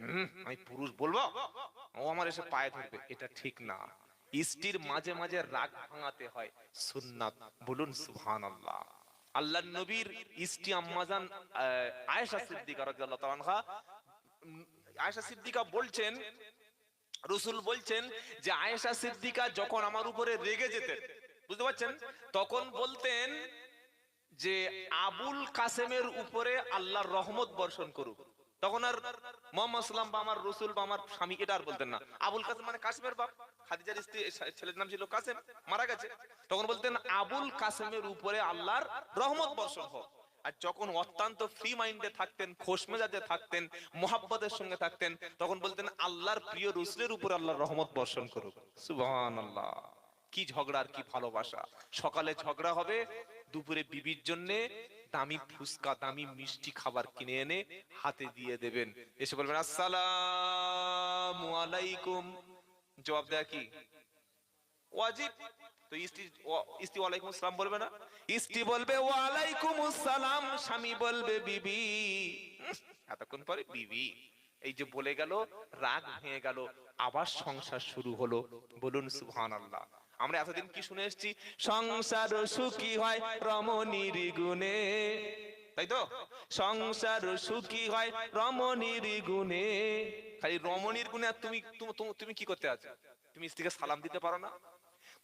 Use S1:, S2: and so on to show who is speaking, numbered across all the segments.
S1: হুম, আমি পুরুষ বলব? ও আমার এসে পায়ে ধরবে। এটা ঠিক না। স্ত্রীর মাঝে মাঝে রাগ ভাঙাতে হয় সুন্নাত। বলুন সুবহান আল্লাহ আল্লাহ নবীর স্ত্রী আম্মাজান আয়েশা সিদ্দিকা রাদিয়াল্লাহু তাআলা আয়েশা সিদ্দিকা বলছেন রসুল বলছেন যে আয়েশা সিদ্দিকা যখন আমার উপরে রেগে যেতেন বুঝতে পারছেন? তখন বলতেন যে আবুল কাসেমের উপরে আল্লাহর রহমত বর্ষণ করুক। তখন আর মোহাম্মদ সাল্লাম বা আমার রসুল বা আমার স্বামী এটা আর বলতেন না। আবুল কাসেম মানে কাসেমের বাপ। খাদিজার স্ত্রী, ছেলের নাম ছিল কাসেম, মারা গেছে। তখন বলতেন, আবুল কাসেমের উপরে আল্লাহর রহমত বর্ষণ হোক। আর যখন অত্যন্ত ফ্রি মাইন্ডে থাকতেন, খোশ মেজাজে থাকতেন, মোহাব্বতের সঙ্গে থাকতেন, তখন বলতেন, আল্লাহর প্রিয় রসুলের উপর আল্লাহর রহমত বর্ষণ করুক। সুবহান আল্লাহ কি ঝগড়া আর কি ভালোবাসা? সকালে ঝগড়া হবে, দুপুরে বিবির জন্য দামি ফুসকা দামি মিষ্টি খাবার কিনে এনে হাতে দিয়ে দেবেন। এসে বলবেন, আসসালামু আলাইকুম। জবাব দেয়া কি? ওয়াজিব। তো ওয়া- স্ত্রী ওয়ালাইকুম আসসালাম বলবে না? স্ত্রী বলবে, ওয়ালাইকুম আসসালাম। স্বামী বলবে, বিবি। এতক্ষণ পরে বিবি, এই যে বলে গেল, রাগ ভেঙে গেল, আবার সংসার শুরু হলো। বলুন সুবহান আল্লাহ আমরা এতদিন কি শুনে এসছি? সংসার সুখী হয় রমণীর গুণে। তাই তো? সংসার সুখী হয় রমণীর গুণে। খালি রমণীর গুণে তুমি- তুমি কি করতে আছো? তুমি স্ত্রীকে সালাম দিতে পারো না?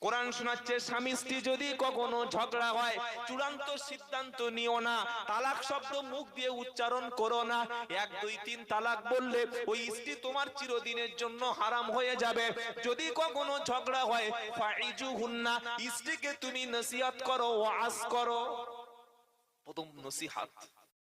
S1: কোরআন শোনাচ্ছে, স্বামী স্ত্রী যদি কখনো ঝগড়া হয়, চূড়ান্ত সিদ্ধান্ত নিও না। তালাক শব্দ মুখ দিয়ে উচ্চারণ করো না। এক, দুই, তিন তালাক বললে ওই স্ত্রী তোমার চিরদিনের জন্য হারাম হয়ে যাবে। যদি কখনো ঝগড়া হয় ফাইজু হুন্না স্ত্রীকে তুমি নসিহত করো, ওয়াজ করো। প্রথম নসিহাত।